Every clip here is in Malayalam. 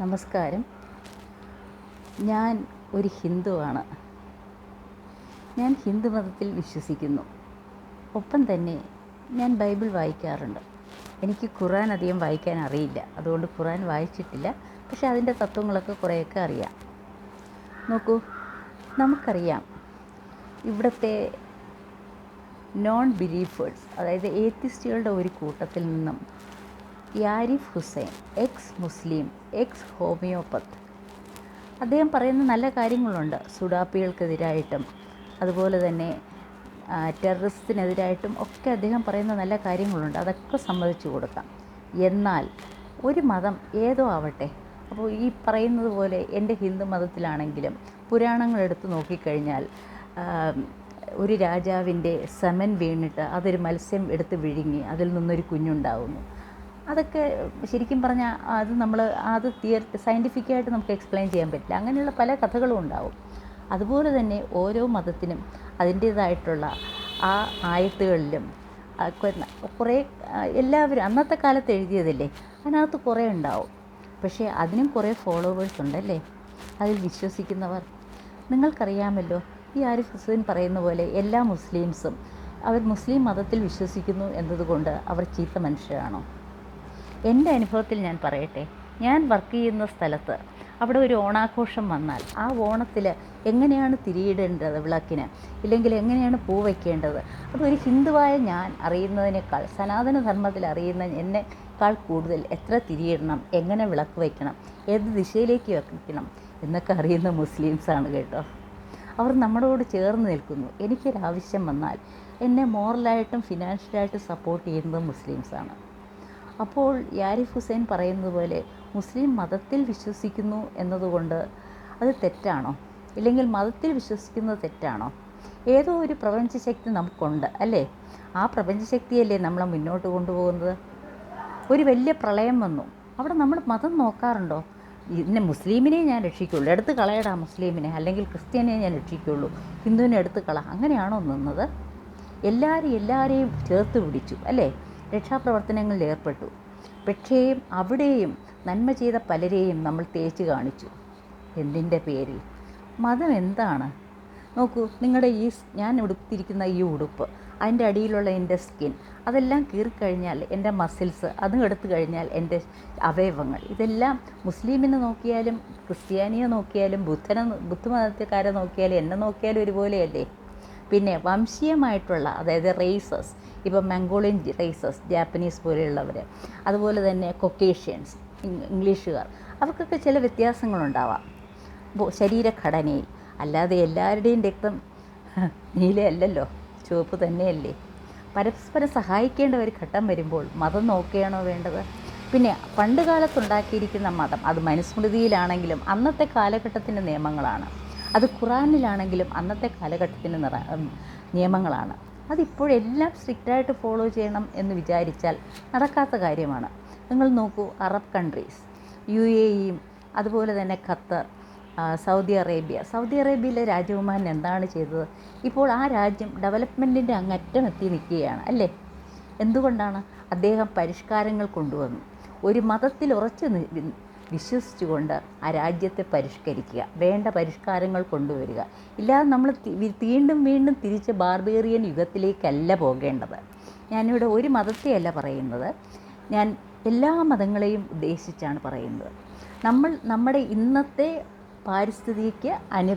നമസ്കാരം. ഞാൻ ഒരു ഹിന്ദുവാണ്. ഞാൻ ഹിന്ദു മതത്തിൽ വിശ്വസിക്കുന്നു. ഒപ്പം തന്നെ ഞാൻ ബൈബിൾ വായിക്കാറുണ്ട്. എനിക്ക് ഖുറാൻ അധികം വായിക്കാൻ അറിയില്ല. അതുകൊണ്ട് ഖുറാൻ വായിച്ചിട്ടില്ല. പക്ഷേ അതിന്റെ തത്വങ്ങളൊക്കെ കുറേയൊക്കെ അറിയാം. നോക്കൂ നമുക്കറിയാം ഇവിടുത്തെ നോൺ ബിലീഫേഴ്സ് അതായത് ഏത്തിസ്റ്റുകളുടെ ഒരു കൂട്ടത്തിൽ നിന്നും Arif Hussain ex Muslim ex homeopath അദ്ദേഹം പറയുന്ന നല്ല കാര്യങ്ങളുണ്ട് സുഡാപ്പികൾക്കെതിരായിട്ടും അതുപോലെ തന്നെ ടെററിസ്റ്റിനെതിരായിട്ടും ഒക്കെ അദ്ദേഹം പറയുന്ന നല്ല കാര്യങ്ങളുണ്ട്. അതൊക്കെ സമ്മതിച്ചു കൊടുക്കാം. എന്നാൽ ഒരു മതം ഏതോ ആവട്ടെ അപ്പോൾ ഈ പറയുന്നത് പോലെ എന്റെ ഹിന്ദു മതത്തിലാണെങ്കിലും പുരാണങ്ങൾ എടുത്ത് നോക്കിക്കഴിഞ്ഞാൽ ഒരു രാജാവിന്റെ സമൻ വീണിട്ട് അതൊരു മത്സ്യം എടുത്ത് വിഴുങ്ങി അതിൽ നിന്നൊരു കുഞ്ഞുണ്ടാവുന്നു. അതൊക്കെ ശരിക്കും പറഞ്ഞാൽ അത് നമ്മൾ അത് തിയർ സയന്റിഫിക്കായിട്ട് നമുക്ക് എക്സ്പ്ലെയിൻ ചെയ്യാൻ പറ്റില്ല. അങ്ങനെയുള്ള പല കഥകളും ഉണ്ടാവും. അതുപോലെ തന്നെ ഓരോ മതത്തിനും അതിന്റേതായിട്ടുള്ള ആ ആയത്തുകളിലും കുറേ എല്ലാവരും അന്നത്തെ കാലത്ത് എഴുതിയതല്ലേ? അതിനകത്ത് കുറേ ഉണ്ടാവും. പക്ഷേ അതിനും കുറേ ഫോളോവേഴ്സ് ഉണ്ടല്ലേ? അതിൽ വിശ്വസിക്കുന്നവർ. നിങ്ങൾക്കറിയാമല്ലോ ഈ ആരിഫ് ഹുസൈൻ പറയുന്ന പോലെ എല്ലാ മുസ്ലിംസും അവർ മുസ്ലിം മതത്തിൽ വിശ്വസിക്കുന്നു എന്നതുകൊണ്ട് അവർ ചീത്ത മനുഷ്യരാണോ? എന്റെ അനുഭവത്തിൽ ഞാൻ പറയട്ടെ. ഞാൻ വർക്ക് ചെയ്യുന്ന സ്ഥലത്ത് അവിടെ ഒരു ഓണാഘോഷം വന്നാൽ ആ ഓണത്തിൽ എങ്ങനെയാണ് തിരിയിടേണ്ടത് വിളക്കിന്? ഇല്ലെങ്കിൽ എങ്ങനെയാണ് പൂ വയ്ക്കേണ്ടത് അതൊരു ഹിന്ദുവായ ഞാൻ അറിയുന്നതിനേക്കാൾ സനാതന ധർമ്മത്തിൽ അറിയുന്ന എന്നെക്കാൾ കൂടുതൽ എത്ര തിരിയിടണം? എങ്ങനെ വിളക്ക് വയ്ക്കണം ഏത് ദിശയിലേക്ക് വയ്ക്കണം എന്നൊക്കെ അറിയുന്ന മുസ്ലിംസാണ് കേട്ടോ. അവർ നമ്മളോട് ചേർന്ന് നിൽക്കുന്നു. എനിക്കൊരാവശ്യം വന്നാൽ എന്നെ മോറലായിട്ടും ഫിനാൻഷ്യലായിട്ടും സപ്പോർട്ട് ചെയ്യുന്നത് മുസ്ലിംസാണ് അപ്പോൾ യാരിഫ് ഹുസൈൻ പറയുന്നത് പോലെ മുസ്ലിം മതത്തിൽ വിശ്വസിക്കുന്നു എന്നതുകൊണ്ട് അത് തെറ്റാണോ? ഇല്ലെങ്കിൽ മതത്തിൽ വിശ്വസിക്കുന്നത് തെറ്റാണോ? ഏതോ ഒരു പ്രപഞ്ചശക്തി നമുക്കുണ്ട് അല്ലേ? ആ പ്രപഞ്ചശക്തിയല്ലേ നമ്മളെ മുന്നോട്ട് കൊണ്ടുപോകുന്നത്? ഒരു വലിയ പ്രളയം വന്നു. അവിടെ നമ്മൾ മതം നോക്കാറുണ്ടോ? ഇന്നെ മുസ്ലിമിനെ ഞാൻ രക്ഷിക്കുള്ളൂ. എടുത്ത് കളയടാ മുസ്ലിമിനെ. അല്ലെങ്കിൽ ക്രിസ്ത്യനെ ഞാൻ രക്ഷിക്കുള്ളൂ. ഹിന്ദുവിനെ എടുത്ത് കള. അങ്ങനെയാണോ നിന്നത്? എല്ലാവരും എല്ലാവരെയും ചേർത്ത് പിടിച്ചു അല്ലേ? രക്ഷാപ്രവർത്തനങ്ങളിൽ ഏർപ്പെട്ടു പക്ഷേ അവിടെയും നന്മ ചെയ്ത പലരെയും നമ്മൾ തേച്ച് കാണിച്ചു. എന്തിന്റെ പേരിൽ? മതം എന്താണ്? നോക്കൂ നിങ്ങളുടെ ഈ ഞാൻ ഉടുത്തിരിക്കുന്ന ഈ ഉടുപ്പ് അതിന്റെ അടിയിലുള്ള എന്റെ സ്കിൻ അതെല്ലാം കീറിക്കഴിഞ്ഞാൽ എന്റെ മസിൽസ് അതും എടുത്തു കഴിഞ്ഞാൽ എന്റെ അവയവങ്ങൾ. ഇതെല്ലാം മുസ്ലിമിനെ നോക്കിയാലും ക്രിസ്ത്യാനിയെ നോക്കിയാലും ബുദ്ധനെ ബുദ്ധമതക്കാരെ നോക്കിയാലും എന്നെ നോക്കിയാലും ഒരുപോലെയല്ലേ? പിന്നെ വംശീയമായിട്ടുള്ള അതായത് റേസസ് ഇപ്പം മംഗോളിയൻ റേസസ് ജാപ്പനീസ് പോലെയുള്ളവർ അതുപോലെ തന്നെ കൊക്കേഷ്യൻസ് ഇംഗ്ലീഷുകാർ അവർക്കൊക്കെ ചില വ്യത്യാസങ്ങളുണ്ടാവാം. ശരീരഘടനയിൽ അല്ലാതെ എല്ലാവരുടെയും രക്തം നീലയല്ലല്ലോ ചുവപ്പ് തന്നെയല്ലേ. പരസ്പരം സഹായിക്കേണ്ട ഒരു ഘട്ടം വരുമ്പോൾ മതം നോക്കുകയാണോ വേണ്ടത്? പിന്നെ പണ്ട് കാലത്തുണ്ടാക്കിയിരിക്കുന്ന മതം അത് മനുസ്മൃതിയിലാണെങ്കിലും അന്നത്തെ കാലഘട്ടത്തിന്റെ നിയമങ്ങളാണ്. അത് ഖുറാനിലാണെങ്കിലും അന്നത്തെ കാലഘട്ടത്തിന്റെ നിറ നിയമങ്ങളാണ്. അതിപ്പോഴെല്ലാം സ്ട്രിക്റ്റായിട്ട് ഫോളോ ചെയ്യണം എന്ന് വിചാരിച്ചാൽ നടക്കാത്ത കാര്യമാണ്. നിങ്ങൾ നോക്കൂ അറബ് കൺട്രീസ് യു എ ഇയും അതുപോലെ തന്നെ ഖത്തർ സൗദി അറേബ്യ. സൗദി അറേബ്യയിലെ രാജകുമാരൻ എന്താണ് ചെയ്തത്? ഇപ്പോൾ ആ രാജ്യം ഡെവലപ്മെന്റിന്റെ അങ്ങറ്റം എത്തി നിൽക്കുകയാണ് അല്ലേ? എന്തുകൊണ്ടാണ്? അദ്ദേഹം പരിഷ്കാരങ്ങൾ കൊണ്ടുവന്നു. ഒരു മതത്തിൽ ഉറച്ചു വിശ്വസിച്ചുകൊണ്ട് ആ രാജ്യത്തെ പരിഷ്കരിക്കുക. വേണ്ട പരിഷ്കാരങ്ങൾ കൊണ്ടുവരിക. ഇല്ലാതെ നമ്മൾ വീണ്ടും വീണ്ടും തിരിച്ച് ബാർബേറിയൻ യുഗത്തിലേക്കല്ല പോകേണ്ടത്. ഞാനിവിടെ ഒരു മതത്തെയല്ല പറയുന്നത്. ഞാൻ എല്ലാ മതങ്ങളെയും ഉദ്ദേശിച്ചാണ് പറയുന്നത്. നമ്മൾ നമ്മുടെ ഇന്നത്തെ പാരിസ്ഥിതിക്ക് അനു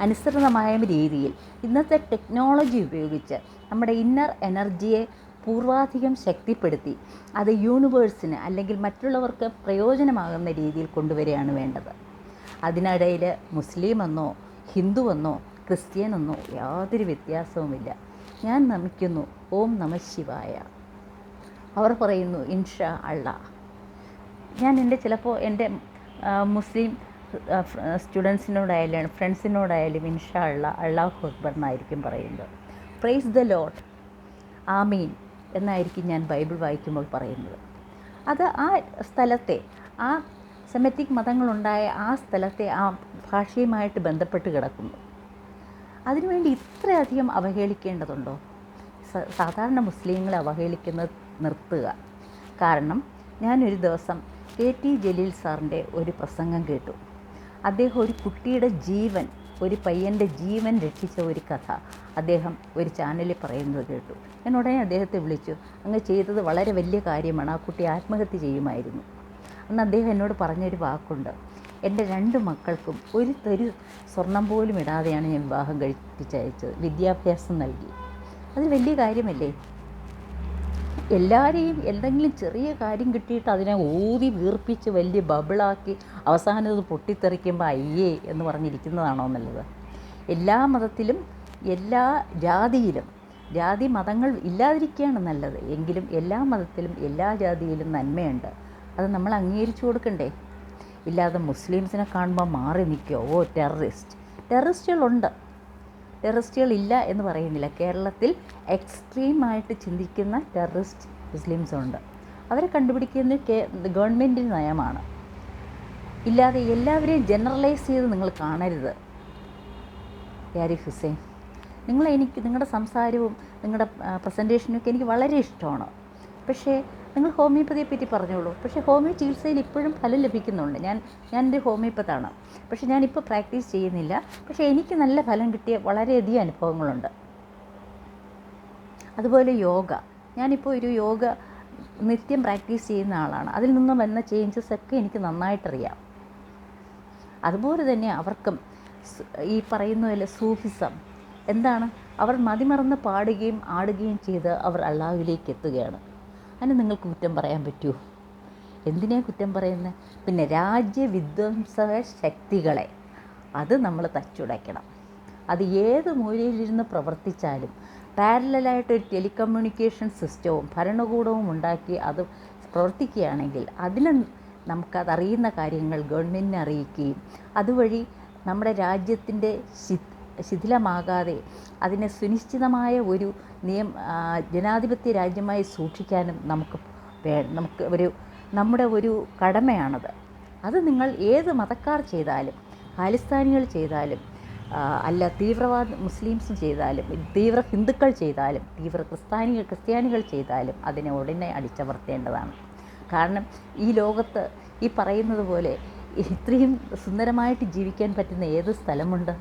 അനുസൃതമായ രീതിയിൽ ഇന്നത്തെ ടെക്നോളജി ഉപയോഗിച്ച് നമ്മുടെ ഇന്നർ എനർജിയെ പൂർവാധികം ശക്തിപ്പെടുത്തി അത് യൂണിവേഴ്സിന് അല്ലെങ്കിൽ മറ്റുള്ളവർക്ക് പ്രയോജനമാകുന്ന രീതിയിൽ കൊണ്ടുവരികയാണ് വേണ്ടത്. അതിനിടയിൽ മുസ്ലിമെന്നോ ഹിന്ദുവെന്നോ ക്രിസ്ത്യനെന്നോ യാതൊരു വ്യത്യാസവുമില്ല. ഞാൻ നമിക്കുന്നു ഓം നമ ശിവായ. അവർ പറയുന്നു ഇൻഷാ അള്ള ഞാൻ എന്റെ ചിലപ്പോൾ എന്റെ മുസ്ലിം സ്റ്റുഡൻസിനോടായാലും ഫ്രണ്ട്സിനോടായാലും ഇൻഷാ അള്ള അള്ളാഹു അക്ബർ എന്നായിരിക്കും പറയുന്നത്. പ്രൈസ് ദ ലോട്ട് ആമീൻ. എന്നായിരിക്കും ഞാൻ ബൈബിൾ വായിക്കുമ്പോൾ പറയുന്നത്. അത് ആ സ്ഥലത്തെ ആ സെമറ്റിക് മതങ്ങളുണ്ടായ ആ സ്ഥലത്തെ ആ ഭാഷയുമായിട്ട് ബന്ധപ്പെട്ട് കിടക്കുന്നു. അതിനുവേണ്ടി ഇത്രയധികം അവഹേളിക്കേണ്ടതുണ്ടോ? സാധാരണ മുസ്ലിങ്ങളെ അവഹേളിക്കുന്നത് നിർത്തുക. കാരണം ഞാനൊരു ദിവസം കെ ടി ജലീൽ സാറിന്റെ ഒരു പ്രസംഗം കേട്ടു. അദ്ദേഹം ഒരു കുട്ടിയുടെ ജീവൻ ഒരു പയ്യന്റെ ജീവൻ രക്ഷിച്ച ഒരു കഥ അദ്ദേഹം ഒരു ചാനലിൽ പറയുന്നത് കേട്ടു. ഉടനെ അദ്ദേഹത്തെ വിളിച്ചു. അങ്ങ് ചെയ്തത് വളരെ വലിയ കാര്യമാണ്. ആ കുട്ടി ആത്മഹത്യ ചെയ്യുമായിരുന്നു. അന്ന് അദ്ദേഹം എന്നോട് പറഞ്ഞൊരു വാക്കുണ്ട്. എന്റെ രണ്ട് മക്കൾക്കും ഒരു തരു സ്വർണം പോലും ഇടാതെയാണ് ഞാൻ വിവാഹം കഴിപ്പിച്ചയച്ചത്. വിദ്യാഭ്യാസം നൽകി. അത് വലിയ കാര്യമല്ലേ? എല്ലാവരെയും എന്തെങ്കിലും ചെറിയ കാര്യം കിട്ടിയിട്ട് അതിനെ ഊതി വീർപ്പിച്ച് വലിയ ബബിളാക്കി അവസാനം ഇത് പൊട്ടിത്തെറിക്കുമ്പോൾ അയ്യേ എന്ന് പറഞ്ഞിരിക്കുന്നതാണോ എന്നുള്ളത് എല്ലാ മതത്തിലും എല്ലാ ജാതിയിലും ജാതി മതങ്ങൾ ഇല്ലാതിരിക്കുകയാണ് നല്ലത്. എങ്കിലും എല്ലാ മതത്തിലും എല്ലാ ജാതിയിലും നന്മയുണ്ട്. അത് നമ്മൾ അംഗീകരിച്ചു കൊടുക്കണ്ടേ? ഇല്ലാതെ മുസ്ലിംസിനെ കാണുമ്പോൾ മാറി നിൽക്കുമോ ഓ ടെററിസ്റ്റ് ടെററിസ്റ്റുകളുണ്ട് ടെററിസ്റ്റുകൾ ഇല്ല എന്ന് പറയുന്നില്ല. കേരളത്തിൽ എക്സ്ട്രീമായിട്ട് ചിന്തിക്കുന്ന ടെററിസ്റ്റ് മുസ്ലിംസ് ഉണ്ട് അവരെ കണ്ടുപിടിക്കുന്നത് കേ ഗവൺമെന്റിന്റെ നയമാണ്. ഇല്ലാതെ എല്ലാവരെയും ജനറലൈസ് ചെയ്ത് നിങ്ങൾ കാണരുത്. യാരിഫ് ഹുസൈൻ. നിങ്ങൾ എനിക്ക് നിങ്ങളുടെ സംസാരവും നിങ്ങളുടെ പ്രസന്റേഷനും ഒക്കെ എനിക്ക് വളരെ ഇഷ്ടമാണ്. പക്ഷേ നിങ്ങൾ ഹോമിയോപ്പതിയെ പറ്റി പറഞ്ഞോളൂ. പക്ഷേ ഹോമിയോ ചികിത്സയിൽ ഇപ്പോഴും ഫലം ലഭിക്കുന്നുണ്ട്. ഞാൻ ഞാൻ എന്റെ ഹോമിയോപ്പത്താണ്. പക്ഷേ ഞാനിപ്പോൾ പ്രാക്ടീസ് ചെയ്യുന്നില്ല. പക്ഷേ എനിക്ക് നല്ല ഫലം കിട്ടിയ വളരെയധികം അനുഭവങ്ങളുണ്ട്. അതുപോലെ യോഗ. ഞാനിപ്പോൾ ഒരു യോഗ നിത്യം പ്രാക്ടീസ് ചെയ്യുന്ന ആളാണ്. അതിൽ നിന്ന് വന്ന ചേഞ്ചസ് ഒക്കെ എനിക്ക് നന്നായിട്ടറിയാം. അതുപോലെ തന്നെ അവർക്കും ഈ പറയുന്ന പോലെ സൂഫിസം എന്താണ്? അവർ മതിമറന്ന് പാടുകയും ആടുകയും ചെയ്ത് അവർ അള്ളാഹുവിലേക്ക് എത്തുകയാണ്. അതിന് നിങ്ങൾക്ക് കുറ്റം പറയാൻ പറ്റുമോ എന്തിനാണ് കുറ്റം പറയുന്നത് പിന്നെ രാജ്യവിധ്വംസ ശക്തികളെ അത് നമ്മൾ തച്ചുടയ്ക്കണം. അത് ഏത് മൂലയിലിരുന്ന് പ്രവർത്തിച്ചാലും പാരലായിട്ട് ഒരു ടെലികമ്മ്യൂണിക്കേഷൻ സിസ്റ്റവും ഭരണകൂടവും ഉണ്ടാക്കി അത് പ്രവർത്തിക്കുകയാണെങ്കിൽ അതിന് നമുക്കതറിയുന്ന കാര്യങ്ങൾ ഗവൺമെന്റിനെ അറിയിക്കുകയും അതുവഴി നമ്മുടെ രാജ്യത്തിന്റെ ശിഥിലമാകാതെ അതിനെ സുനിശ്ചിതമായ ഒരു നിയം ജനാധിപത്യ രാജ്യമായി സൂക്ഷിക്കാനും നമുക്ക് നമുക്ക് ഒരു നമ്മുടെ ഒരു കടമയാണത്. അത് നിങ്ങൾ ഏത് മതക്കാർ ചെയ്താലും ഖാലിസ്ഥാനികൾ ചെയ്താലും അല്ല തീവ്രവാദ മുസ്ലിംസ് ചെയ്താലും തീവ്ര ഹിന്ദുക്കൾ ചെയ്താലും തീവ്ര ക്രിസ്ത്യാനികൾ ക്രിസ്ത്യാനികൾ ചെയ്താലും അതിനെ ഉടനെ അടിച്ചമർത്തേണ്ടതാണ്. കാരണം ഈ ലോകത്ത് ഈ പറയുന്നത് പോലെ ഇത്രയും സുന്ദരമായിട്ട് ജീവിക്കാൻ പറ്റുന്ന ഏത് സ്ഥലമുണ്ട്?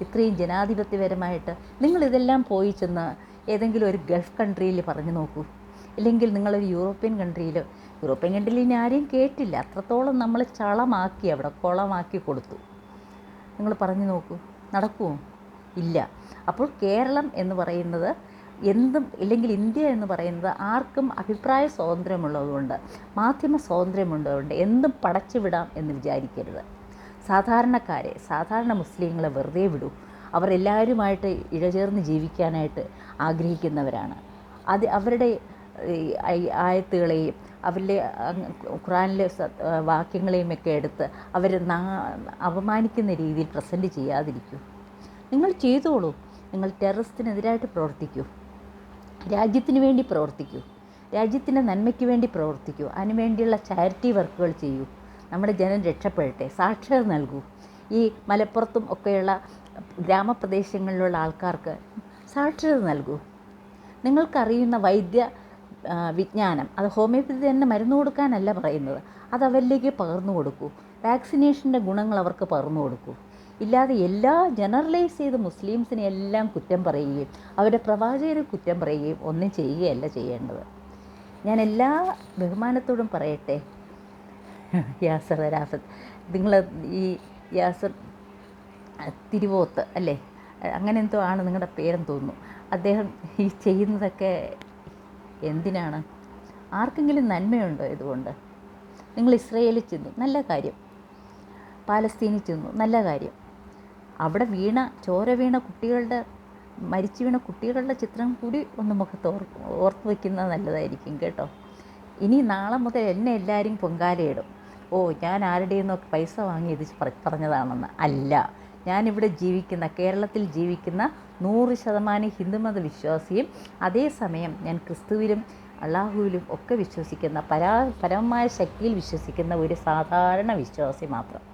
ഇത്രയും ജനാധിപത്യപരമായിട്ട് നിങ്ങളിതെല്ലാം പോയി ചെന്ന് ഏതെങ്കിലും ഒരു ഗൾഫ് കൺട്രിയിൽ പറഞ്ഞു നോക്കൂ. ഇല്ലെങ്കിൽ നിങ്ങളൊരു യൂറോപ്യൻ കൺട്രിയിൽ യൂറോപ്യൻ കൺട്രിയിൽ ഇനി ആരെയും കേട്ടില്ല. അത്രത്തോളം നമ്മൾ ചളമാക്കി അവിടെ കുളമാക്കി കൊടുത്തു. നിങ്ങൾ പറഞ്ഞു നോക്കൂ. നടക്കുമോ ഇല്ല. അപ്പോൾ കേരളം എന്ന് പറയുന്നത് എന്തും ഇല്ലെങ്കിൽ ഇന്ത്യ എന്ന് പറയുന്നത് ആർക്കും അഭിപ്രായ സ്വാതന്ത്ര്യമുള്ളതുകൊണ്ട് മാധ്യമ സ്വാതന്ത്ര്യമുള്ളതുകൊണ്ട് എന്തും പടച്ചുവിടാം എന്ന് വിചാരിക്കരുത്. സാധാരണക്കാരെ സാധാരണ മുസ്ലിങ്ങളെ വെറുതെ വിടൂ. അവരെല്ലാവരുമായിട്ട് ഇഴചേർന്ന് ജീവിക്കാനായിട്ട് ആഗ്രഹിക്കുന്നവരാണ്. അത് അവരുടെ ആയത്തുകളെയും അവരിലെ ഖുറാനിലെ വാക്യങ്ങളെയും ഒക്കെ എടുത്ത് അവർ അപമാനിക്കുന്ന രീതിയിൽ പ്രസന്റ് ചെയ്യാതിരിക്കൂ. നിങ്ങൾ ചെയ്തോളൂ. നിങ്ങൾ ടെററിസ്റ്റിനെതിരായിട്ട് പ്രവർത്തിക്കൂ. രാജ്യത്തിന് വേണ്ടി പ്രവർത്തിക്കൂ. രാജ്യത്തിന്റെ നന്മയ്ക്ക് വേണ്ടി പ്രവർത്തിക്കൂ. അതിനുവേണ്ടിയുള്ള ചാരിറ്റി വർക്കുകൾ ചെയ്യൂ. നമ്മുടെ ജനം രക്ഷപ്പെടട്ടെ സാക്ഷരത നൽകൂ. ഈ മലപ്പുറത്തും ഒക്കെയുള്ള ഗ്രാമപ്രദേശങ്ങളിലുള്ള ആൾക്കാർക്ക് സാക്ഷരത നൽകൂ. നിങ്ങൾക്കറിയുന്ന വൈദ്യ വിജ്ഞാനം അത് ഹോമിയോപ്പതി തന്നെ മരുന്ന് കൊടുക്കാനല്ല പറയുന്നത്. അത് അവരിലേക്ക് പകർന്നു കൊടുക്കൂ. വാക്സിനേഷന്റെ ഗുണങ്ങൾ അവർക്ക് പകർന്നു കൊടുക്കൂ. ഇല്ലാതെ എല്ലാ ജനറലൈസ് ചെയ്ത് മുസ്ലിംസിനെ എല്ലാം കുറ്റം പറയുകയും അവരുടെ പ്രവാചകരെ കുറ്റം പറയുകയും ഒന്നും ചെയ്യുകയല്ല ചെയ്യേണ്ടത്. ഞാൻ എല്ലാ ബഹുമാനത്തോടും പറയട്ടെ യാസർ റാഫത്ത് നിങ്ങൾ ഈ യാസർ തിരുവോത്ത് അല്ലേ? അങ്ങനെ എന്തോ ആണ് നിങ്ങളുടെ പേരെന്ന് തോന്നുന്നു. അദ്ദേഹം ഈ ചെയ്യുന്നതൊക്കെ എന്തിനാണ്? ആർക്കെങ്കിലും നന്മയുണ്ടോ ഇതുകൊണ്ട്? നിങ്ങൾ ഇസ്രയേലിൽ ചെന്നു നല്ല കാര്യം. പാലസ്തീനിൽ ചെന്നു നല്ല കാര്യം. അവിടെ വീണ ചോര വീണ കുട്ടികളുടെ മരിച്ചു വീണ കുട്ടികളുടെ ചിത്രം കൂടി ഒന്ന് മുഖത്ത് ഓർ ഓർത്ത് വയ്ക്കുന്നത് നല്ലതായിരിക്കും കേട്ടോ. ഇനി നാളെ മുതൽ എന്നെ എല്ലാവരും പൊങ്കാലയിടും. ഓ ഞാൻ ആരുടെയും നിന്നൊക്കെ പൈസ വാങ്ങി ഇത് പറ- പറഞ്ഞതാണെന്ന്. അല്ല ഞാനിവിടെ ജീവിക്കുന്ന കേരളത്തിൽ ജീവിക്കുന്ന നൂറ് ശതമാനം ഹിന്ദുമത വിശ്വാസിയും അതേസമയം ഞാൻ ക്രിസ്തുവിലും അള്ളാഹുവിലും ഒക്കെ വിശ്വസിക്കുന്ന പരാ പരമമായ ശക്തിയിൽ വിശ്വസിക്കുന്ന ഒരു സാധാരണ വിശ്വാസി മാത്രം.